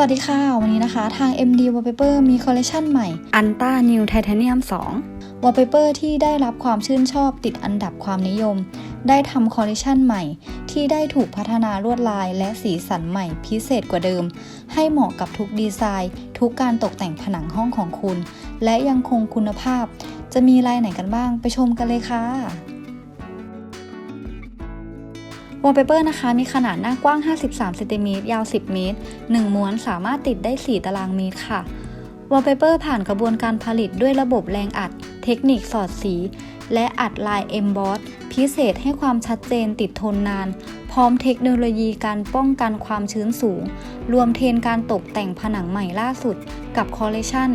สวัสดีค่ะ วันนี้นะคะ ทาง MD Wallpaper มีคอลเลคชันใหม่อันต้านิวไทเทเนียม Wallpaper ที่ได้รับความชื่นชอบติดอันดับความนิยม ได้ทำคอลเลคชันใหม่ ที่ได้ถูกพัฒนาลวดลายและสีสันใหม่พิเศษกว่าเดิม ให้เหมาะกับทุกดีไซน์ ทุกการตกแต่งผนังห้องของคุณ และยังคงคุณภาพ จะมีลายไหนกันบ้างไปชมกันเลยค่ะ Wallpaper นะคะมีขนาดหน้ากว้าง 53เซนติเมตรยาว 10 เมตร 1 ม้วนสามารถติดได้ 4 ตารางเมตรค่ะ Wallpaper ผ่านกระบวนการผลิตด้วยระบบแรงอัด เทคนิคสอดสี และอัดลาย Emboss พิเศษให้ความชัดเจนติดทนนาน พร้อมเทคโนโลยีการป้องกันความชื้นสูง รวมเทรนการตกแต่งผนังใหม่ล่าสุด กับคอลเลคชัน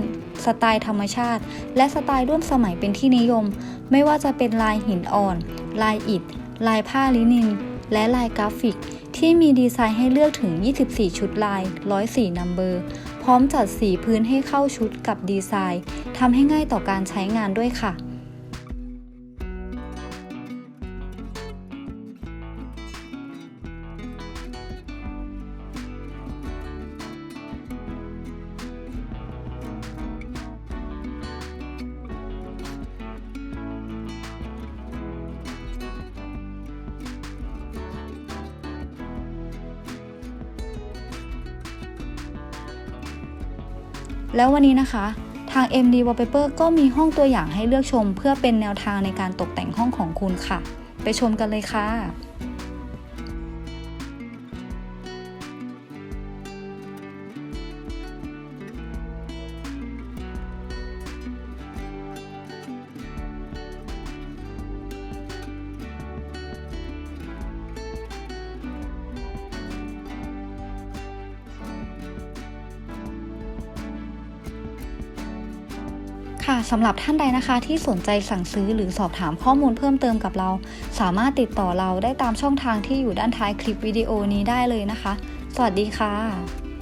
สไตล์ธรรมชาติ และสไตล์ร่วมสมัยเป็นที่นิยม ไม่ว่าจะเป็นลายหินอ่อน ลายอิฐ ลายผ้าลินิน และลายกราฟิก ที่มีดีไซน์ให้เลือกถึง 24 ชุดลาย 104นัมเบอร์ พร้อมจัดสีพื้นให้เข้าชุดกับดีไซน์ทำให้ง่ายต่อการใช้งานด้วยค่ะ แล้ววันนี้นะคะ ทาง MD Wallpaper ก็มีห้องตัวอย่างให้เลือกชม เพื่อเป็นแนวทางในการตกแต่งห้องของคุณค่ะ ไปชมกันเลยค่ะ ค่ะสำหรับท่านใดนะคะที่สนใจสั่งซื้อหรือสอบถามข้อมูลเพิ่มเติมกับเรา สามารถติดต่อเราได้ตามช่องทางที่อยู่ด้านท้ายคลิปวิดีโอนี้ได้เลยนะคะ สวัสดีค่ะ